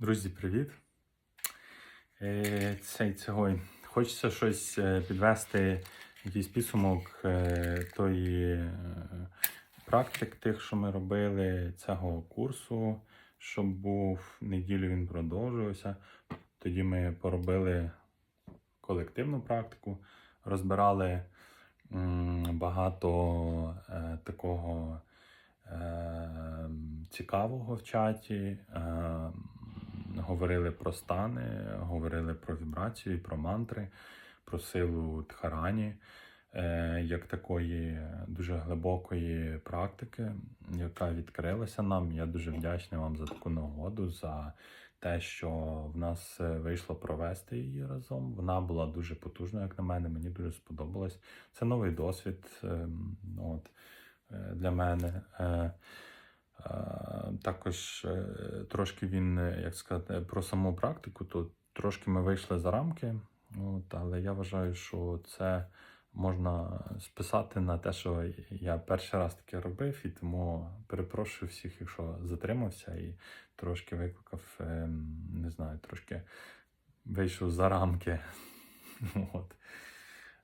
Друзі, привіт! Е, Цей цього. Хочеться щось е, підвести, якийсь підсумок е, тої практик, тих, що ми робили, цього курсу, щоб був неділю він продовжувався. Тоді ми поробили колективну практику, розбирали багато такого цікавого в чаті. Говорили про стани, говорили про вібрацію, про мантри, про силу Дхарані, е, як такої дуже глибокої практики, яка відкрилася нам. Я дуже вдячний вам за таку нагоду, за те, що в нас е, вийшло провести її разом. Вона була дуже потужною, як на мене, мені дуже сподобалось. Це новий досвід ем, от, е, для мене. Також е, трошки він, е, як сказати, про саму практику, то трошки ми вийшли за рамки, от, але я вважаю, що це можна списати на те, що я перший раз таке робив, і тому перепрошую всіх, якщо затримався і трошки викликав, ем, не знаю, трошки вийшов за рамки. От.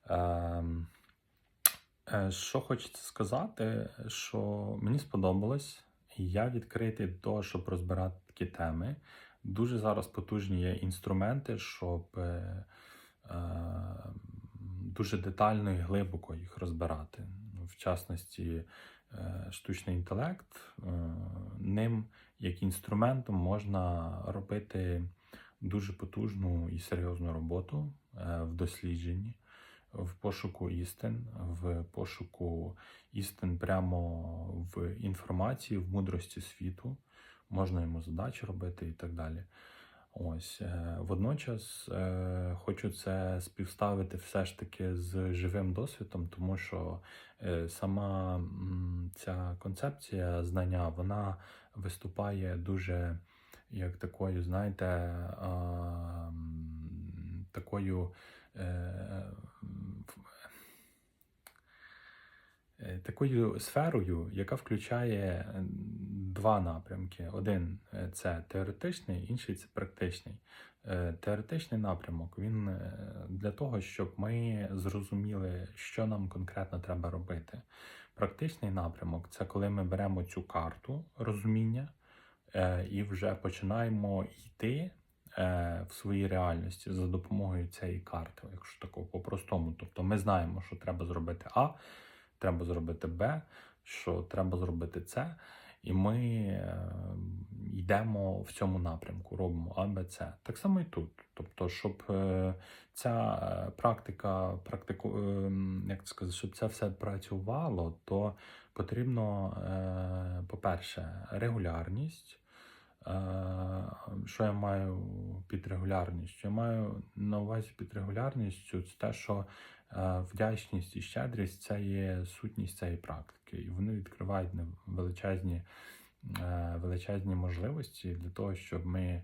Ем, е, Що хочеться сказати, що мені сподобалось. Я відкритий до того, щоб розбирати такі теми. Дуже зараз потужні є інструменти, щоб е, е, дуже детально і глибоко їх розбирати. В частності, е, штучний інтелект, е, ним як інструментом можна робити дуже потужну і серйозну роботу е, в дослідженні, в пошуку істин, в пошуку істин прямо в інформації, в мудрості світу, можна йому задачі робити і так далі. Ось е, водночас е, хочу це співставити все ж таки з живим досвідом, тому що е, сама ця концепція знання вона виступає дуже як такою, знаєте, такою. Е, такою сферою, яка включає е, два напрямки: один е, це теоретичний, інший це практичний. Теоретичний напрямок він для того, щоб ми зрозуміли, що нам конкретно треба робити. Практичний напрямок це коли ми беремо цю карту розуміння і вже починаємо йти в своїй реальності за допомогою цієї карти, якщо такого по-простому. Тобто ми знаємо, що треба зробити А треба зробити Б, що треба зробити С, і ми е, йдемо в цьому напрямку, робимо А, Б, С. Так само і тут. Тобто, щоб е, ця е, практика, практику, як це сказати, щоб це все працювало, то потрібно, по-перше, регулярність. Що я маю під регулярністю? Я маю на увазі під регулярністю це те, що вдячність і щедрість це є сутність цієї практики, і вони відкривають величезні величезні можливості для того, щоб ми е,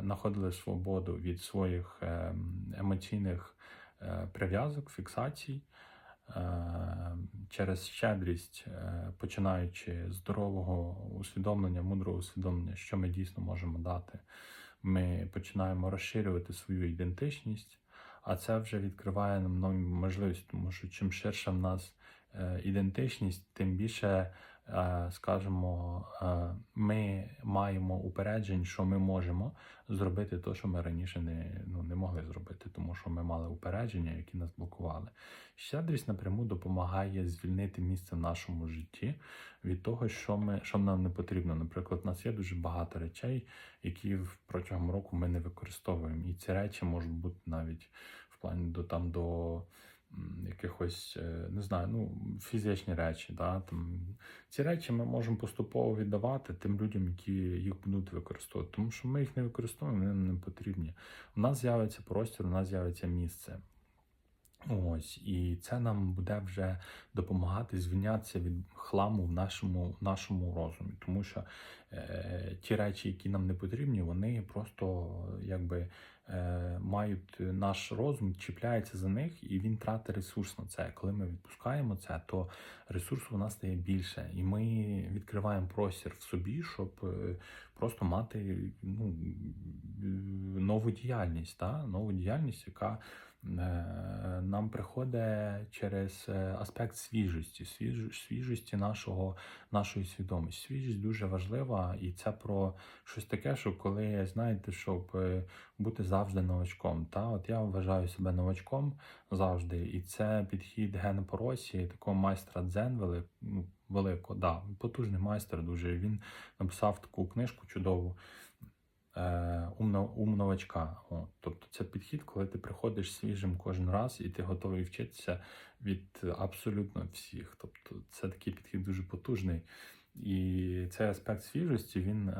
знаходили свободу від своїх е, емоційних е, прив'язок, фіксацій. Через щедрість, починаючи з здорового усвідомлення, мудрого усвідомлення, що ми дійсно можемо дати, ми починаємо розширювати свою ідентичність, а це вже відкриває нам нові можливості, тому що чим ширша в нас е, ідентичність, тим більше, е, скажімо, е, ми маємо упереджень, що ми можемо зробити те, що ми раніше не ну, не могли зробити, тому що ми мали упередження, які нас блокували. Щедрість напряму допомагає звільнити місце в нашому житті від того, що ми що нам не потрібно. Наприклад, у нас є дуже багато речей, які протягом року ми не використовуємо, і ці речі можуть бути навіть в плані до там до. Якихось, е, не знаю, ну, фізичні речі. Да? Там, Ці речі ми можемо поступово віддавати тим людям, які їх будуть використовувати. Тому що ми їх не використовуємо, вони нам не потрібні. У нас з'явиться простір, у нас з'явиться місце. Ось, і це нам буде вже допомагати звільнятися від хламу в нашому в нашому розумі, тому що е, ті речі, які нам не потрібні, вони просто якби мають наш розум, чіпляється за них, і він тратить ресурс на це. Коли ми відпускаємо це, то ресурсу у нас стає більше, і ми відкриваємо простір в собі, щоб е, просто мати ну, е, нову діяльність, та? нову діяльність, яка е, нам приходить через е, аспект свіжості, свіжості нашого, нашої свідомості. Свіжість дуже важлива, і це про щось таке, що коли знаєте, щоб е, бути завжди новачком. Та? От я вважаю себе новачком завжди, і це підхід Гена Поросі, такого майстра дзен велик, ну, великого, да, потужний майстер дуже. Він написав таку книжку чудову. Е, ум, нов- ум новачка. О, тобто це підхід, коли ти приходиш свіжим кожен раз і ти готовий вчитися від абсолютно всіх. Тобто це такий підхід дуже потужний. І цей аспект свіжості він е,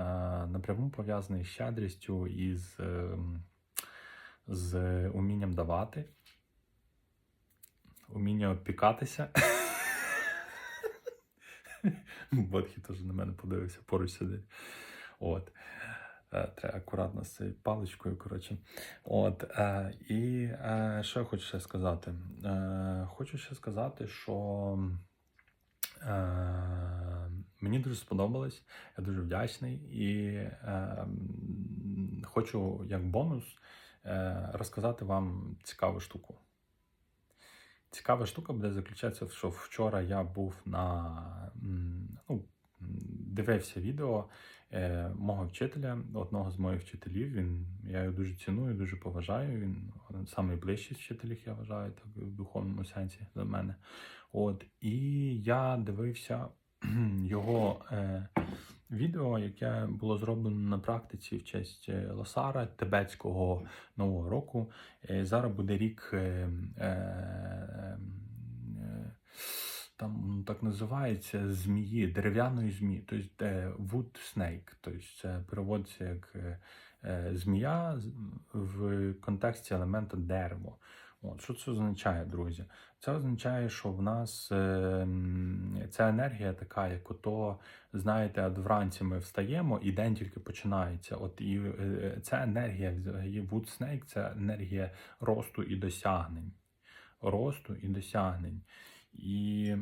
напряму пов'язаний з щедрістю і з, ем, з умінням давати, уміння опікатися. Бодхі теж на мене подивився, поруч сидить. От. Е, Треба акуратно з цією паличкою, коротше. От, е, і е, що я хочу ще сказати? Хочу ще сказати, що мені дуже сподобалось, я дуже вдячний і е, хочу як бонус е, розказати вам цікаву штуку. Цікава штука буде заключатися, що вчора я був на ну, дивився відео е, мого вчителя, одного з моїх вчителів. Він, я його дуже ціную, дуже поважаю. Він найближчий з вчителів, я вважаю, так в духовному сенсі за мене. От, і я дивився його е, відео, яке було зроблено на практиці в честь е, Лосара, тибетського нового року. Е, зараз буде рік. Е, е, там ну, так називається змії, дерев'яної змії, тобто е, wood snake, тобто це переводиться як е, е, змія в контексті елемента дерево. От, що це означає, друзі? Це означає, що в нас е, ця енергія така, як ото, знаєте, от вранці ми встаємо і день тільки починається. От і е, ця енергія, Wood Snake – це енергія росту і досягнень. Росту і досягнень. І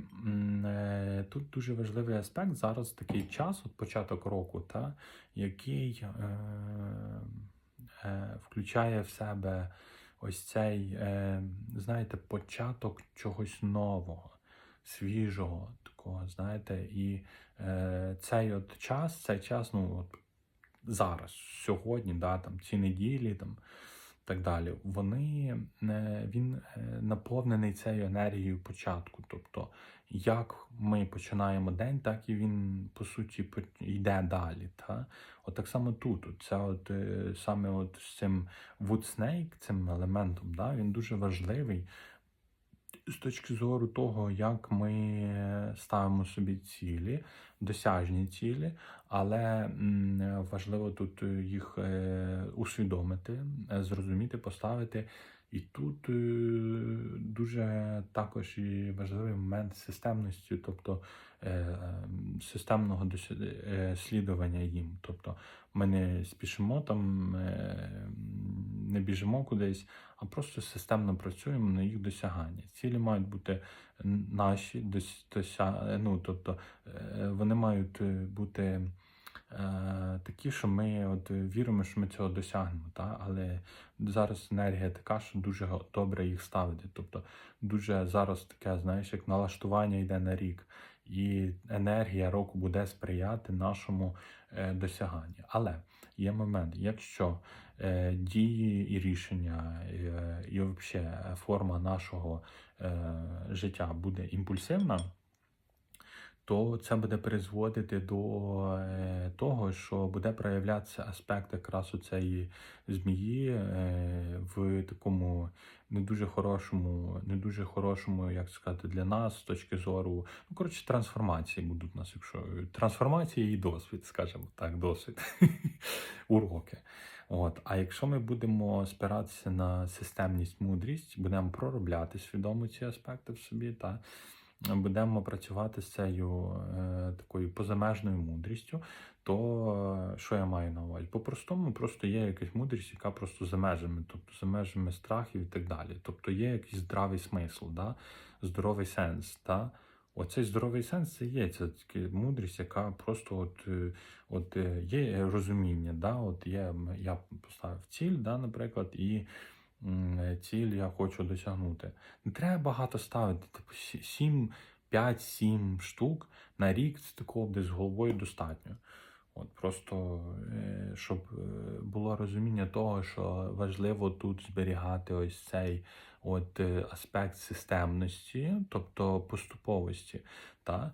е, тут дуже важливий аспект зараз такий час, от початок року, та, який е, е, включає в себе ось цей, е, знаєте, початок чогось нового, свіжого, такого, знаєте, і е, цей от час, цей час, ну от зараз, сьогодні, да, там, ці неділі, там, так далі, вони, е, він е, наповнений цією енергією початку. Тобто, як ми починаємо день, так і він, по суті, йде далі. Та? От так само тут. От Це от, е, саме от з цим Wood Snake, цим елементом, да, він дуже важливий з точки зору того, як ми ставимо собі цілі, досяжні цілі, але важливо тут їх е, усвідомити, е, зрозуміти, поставити. І тут е, дуже також і важливий момент системності, тобто е, ем, системного е, їм. Тобто ми не спішимо там, е, не біжимо кудись, а просто системно працюємо на їх досягання. Цілі мають бути наші дос- дося... ну, тобто е, вони мають е, бути е, такі, що ми от віримо, що ми цього досягнемо. Та? Але зараз енергія така, що дуже добре їх ставити. Тобто дуже зараз таке, знаєш, як налаштування йде на рік. І енергія року буде сприяти нашому е, досяганню. Але є момент, якщо е, дії і рішення, е, і взагалі форма нашого життя буде імпульсивна, то це буде призводити до е, того, що буде проявлятися аспект якраз цієї змії е, в такому не дуже хорошому, не дуже хорошому, як сказати, для нас з точки зору, ну коротше, трансформації будуть у нас, якщо трансформація і досвід, скажімо так, досвід, уроки. От, а якщо ми будемо спиратися на системність, мудрість, будемо проробляти свідомо ці аспекти в собі, та будемо працювати з цією е, такою позамежною мудрістю, то е, що я маю на увазі? По-простому, просто є якась мудрість, яка просто за межами, тобто за межами страхів і так далі. Тобто є якийсь здравий смисл, да? здоровий сенс. Да? Оцей здоровий сенс це є це мудрість, яка просто от, е, от є розуміння. Да? От є, я поставив ціль, да, наприклад, і ціль я хочу досягнути. Не треба багато ставити, типу 7, 5, 7 штук на рік це такого десь з головою достатньо. От просто е, щоб е, було розуміння того, що важливо тут зберігати ось цей от е, аспект системності, тобто поступовості. Та?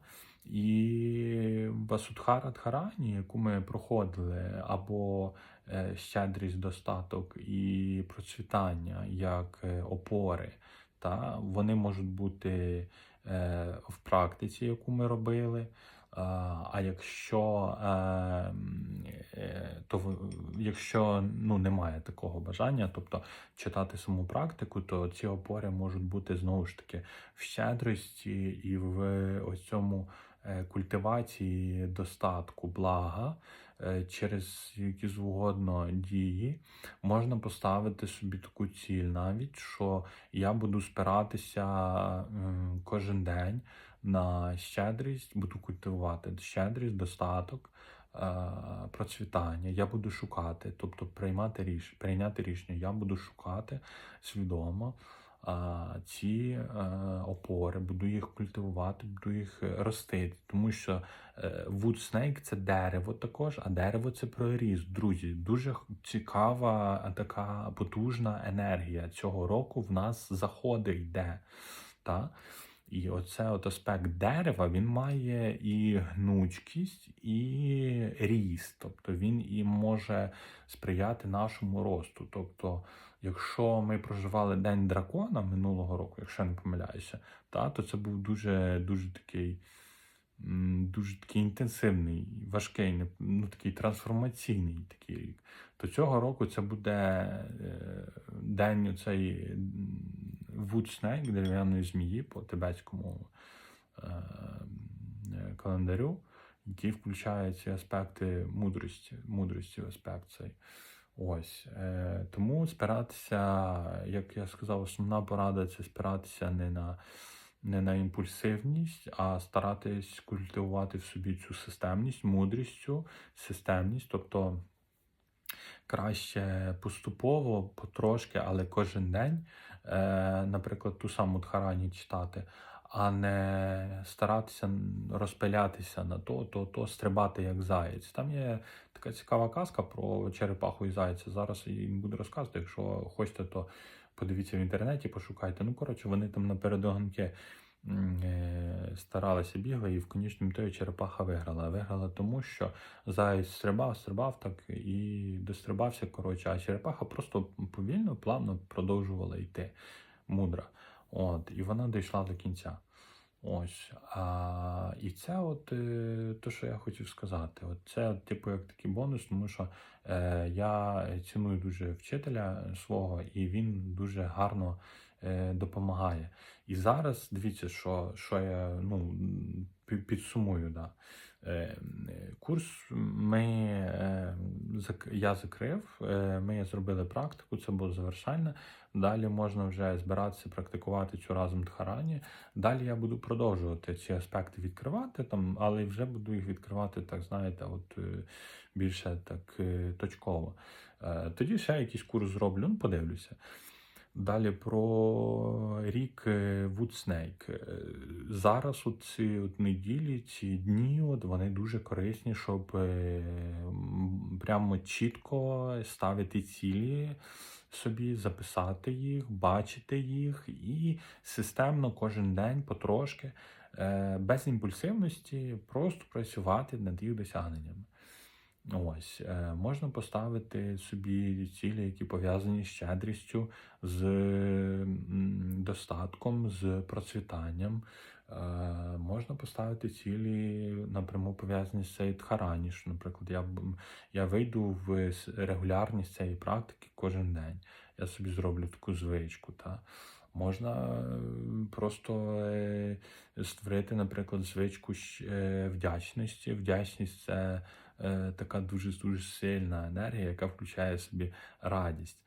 І Басудхара Дхарані, яку ми проходили, або е, щедрість, достаток і процвітання як е, опори, та? вони можуть бути е, в практиці, яку ми робили. А якщо, то якщо ну, немає такого бажання, тобто читати саму практику, то ці опори можуть бути знову ж таки в щедрості і в ось цьому культивації достатку блага е, через які згодно дії. Можна поставити собі таку ціль навіть, що я буду спиратися кожен день на щедрість, буду культивувати щедрість, достаток, е, процвітання. Я буду шукати, тобто приймати ріш, прийняти рішення. Я буду шукати свідомо е, ці е, опори, буду їх культивувати, буду їх е, ростити. Тому що е, Wood Snake – це дерево також, а дерево це про ріст. Друзі, дуже цікава, така потужна енергія цього року в нас заходить йде. Та? І оце от аспект дерева він має і гнучкість, і ріст. Тобто він і може сприяти нашому росту. Тобто, якщо ми проживали День дракона минулого року, якщо я не помиляюся, та, то це був дуже, дуже такий. Дуже такий інтенсивний, важкий, ну такий трансформаційний такий рік. То цього року це буде е, день цей Вудснейк дерев'яної змії по тибетському е, календарю, який включає ці аспекти мудрості, мудрості аспект цей. Ось. Е, тому спиратися, як я сказав, основна порада це спиратися не на, не на імпульсивність, а старатись культивувати в собі цю системність, мудрістю, системність, тобто краще поступово, потрошки, але кожен день, е, наприклад, ту саму Дхарані читати, а не старатися розпилятися на то, то, то стрибати як заєць. Там є така цікава казка про черепаху і зайця. Зараз її не буду розказувати. Якщо хочете, то подивіться в інтернеті, пошукайте. Ну, коротше, вони там напередогонки м, е, старалися бігли, і в конічному ітогі черепаха виграла. Виграла тому, що Заєць стрибав, стрибав так і дострибався. Коротше, а черепаха просто повільно, плавно продовжувала йти. Мудра. От, і вона дійшла до кінця. Ось. А, і це от е, те, що я хотів сказати. От це, типу, як такий бонус, тому що е, я ціную дуже вчителя свого, і він дуже гарно е, допомагає. І зараз дивіться, що, що я ну, підсумую. Да. Е, е, Курс ми, е, я закрив, е, ми зробили практику, це було завершальне. Далі можна вже збиратися, практикувати цю разом Дхарані. Далі я буду продовжувати ці аспекти відкривати, там, але вже буду їх відкривати, так знаєте, от е, більше так е, точково. Тоді ще якийсь курс зроблю, ну подивлюся. Далі про рік. Е, Зараз от ці от неділі, ці дні, от вони дуже корисні, щоб прямо чітко ставити цілі собі, записати їх, бачити їх і системно кожен день потрошки, е, без імпульсивності, просто працювати над їх досягненнями. Ось, е, можна поставити собі цілі, які пов'язані з щедрістю, з достатком, з процвітанням. Е, Можна поставити цілі напряму пов'язані з цією дхарані, наприклад, я, я вийду в регулярність цієї практики кожен день. Я собі зроблю таку звичку. Та? Можна е, просто е, створити, наприклад, звичку вдячності. Вдячність це така дуже дуже сильна енергія, яка включає в собі радість.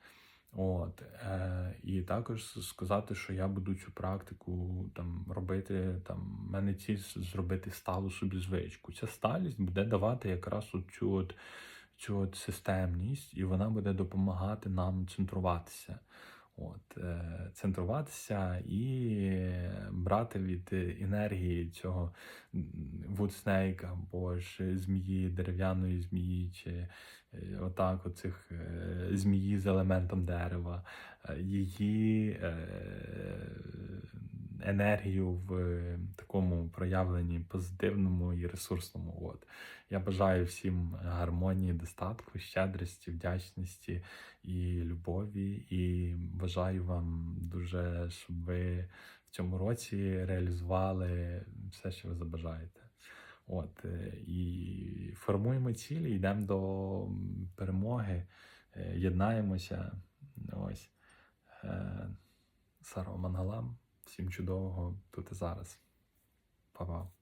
От, е, і також сказати, що я буду цю практику там робити. Там мене ціль зробити сталу собі звичку. Ця сталість буде давати якраз от цю от, цю от системність, і вона буде допомагати нам центруватися. От, е, центруватися і брати від енергії цього вудснейка або ж змії, дерев'яної змії, чи е, отак, оцих е, змії з елементом дерева, її енергію в е, такому проявленні позитивному і ресурсному. От. Я бажаю всім гармонії, достатку, щедрості, вдячності і любові. І бажаю вам дуже, щоб ви в цьому році реалізували все, що ви забажаєте. От, е, і формуємо цілі, йдемо до перемоги, е, єднаємося. Ось. Саро Мангалам. Всім чудового тут і зараз. Па-па.